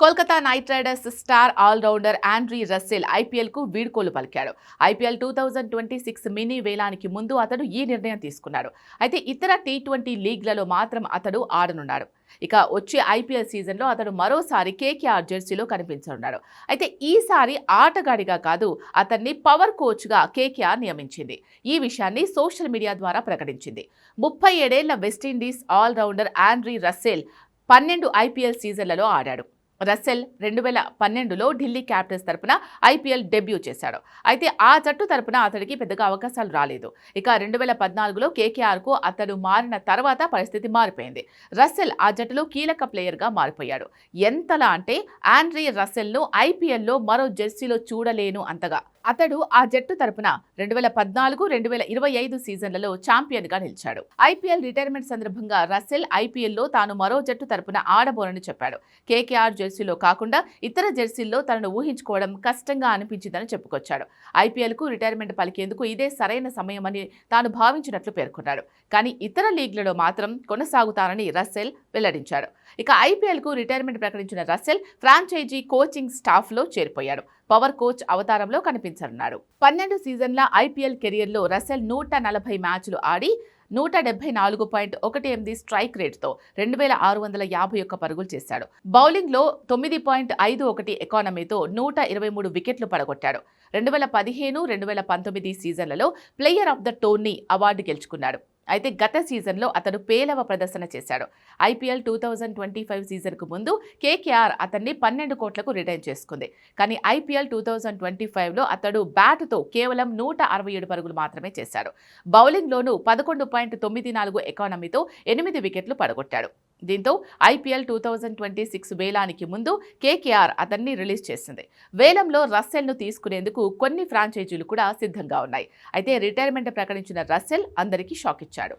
Kolkata knight riders star allrounder Andre Russell ఐపీఎల్కు వీడ్కోలు పలికాడు. IPL two thousand twenty six mini వేలానికి ముందు అతడు ఈ నిర్ణయం తీసుకున్నాడు. అయితే ఇతర టీ ట్వంటీ లీగ్లలో మాత్రం అతడు ఆడనున్నాడు. ఇక వచ్చే ఐపీఎల్ సీజన్లో అతడు మరోసారి కేకేఆర్ జెర్సీలో కనిపించనున్నాడు. అయితే ఈసారి ఆటగాడిగా కాదు అతన్ని పవర్ కోచ్గా కేకేఆర్ నియమించింది. ఈ విషయాన్ని సోషల్ మీడియా ద్వారా ప్రకటించింది. ముప్పై ఏడేళ్ళ West Indies allrounder Andre Russell పన్నెండు ఐపీఎల్ సీజన్లలో ఆడాడు. రస్సెల్ రెండు వేల పన్నెండులో ఢిల్లీ క్యాపిటల్స్ తరపున ఐపీఎల్ డెబ్యూ చేశాడు. అయితే ఆ జట్టు తరపున అతడికి పెద్దగా అవకాశాలు రాలేదు. ఇక రెండు వేల పద్నాలుగులో కేకేఆర్కు అతడు మారిన తర్వాత పరిస్థితి మారిపోయింది. రస్సెల్ ఆ జట్టులో కీలక ప్లేయర్గా మారిపోయాడు. ఎంతలా అంటే ఆండ్రీ రస్సెల్ను ఐపీఎల్లో మరో జెర్సీలో చూడలేను అంతగా. అతడు ఆ జట్టు తరపున రెండు వేల పద్నాలుగు రెండు వేల ఇరవై ఐదు సీజన్లలో ఛాంపియన్గా నిలిచాడు. ఐపీఎల్ రిటైర్మెంట్ సందర్భంగా రస్సెల్ ఐపీఎల్లో తాను మరో జట్టు తరపున ఆడబోనని చెప్పాడు. కేకేఆర్ జెర్సీలో కాకుండా ఇతర జెర్సీల్లో తనను ఊహించుకోవడం కష్టంగా అనిపించిందని చెప్పుకొచ్చాడు. ఐపీఎల్కు రిటైర్మెంట్ పలికేందుకు ఇదే సరైన సమయమని తాను భావించినట్లు పేర్కొన్నాడు. కానీ ఇతర లీగ్లలో మాత్రం కొనసాగుతానని రస్సెల్ వెల్లడించాడు ఇక ఐపీఎల్కు రిటైర్మెంట్ ప్రకటించిన రస్సెల్ ఫ్రాంచైజీ కోచింగ్ స్టాఫ్లో చేరిపోయాడు. పవర్ కోచ్ అవతారంలో కనిపించనున్నాడు. పన్నెండు సీజన్ల ఐపీఎల్ కెరియర్లో రసెల్ నూట నలభై మ్యాచ్లు ఆడి నూట డెబ్బై నాలుగు పాయింట్ ఒకటి ఎనిమిది స్ట్రైక్ రేట్తో రెండు వేల ఆరు వందల యాభై ఒక్క పరుగులు చేశాడు. బౌలింగ్లో తొమ్మిది పాయింట్ ఐదు ఒకటి ఎకానమీతో నూట ఇరవై మూడు వికెట్లు పడగొట్టాడు. రెండు వేల పదిహేను రెండు వేల పంతొమ్మిది సీజన్లలో player of the tourney award గెలుచుకున్నాడు. అయితే గత సీజన్లో అతడు పేలవ ప్రదర్శన చేశాడు. IPL two thousand twenty five సీజన్కు ముందు కేకేఆర్ అతన్ని పన్నెండు కోట్లకు రిటైన్ చేసుకుంది. కానీ ఐపీఎల్ టూ థౌజండ్ ట్వంటీ ఫైవ్లో అతడు బ్యాటుతో కేవలం నూట అరవై ఏడు పరుగులు మాత్రమే చేశాడు. బౌలింగ్లోనూ పదకొండు పాయింట్ తొమ్మిది నాలుగు ఎకానమీతో ఎనిమిది వికెట్లు పడగొట్టాడు. దీంతో IPL two thousand twenty six వేలానికి ముందు కేకేఆర్ అతన్ని రిలీజ్ చేసింది. వేలంలో రస్సెల్ను తీసుకునేందుకు కొన్ని ఫ్రాంచైజీలు కూడా సిద్ధంగా ఉన్నాయి. అయితే రిటైర్మెంట్ ప్రకటించిన రస్సెల్ అందరికీ షాక్ ఇచ్చాడు.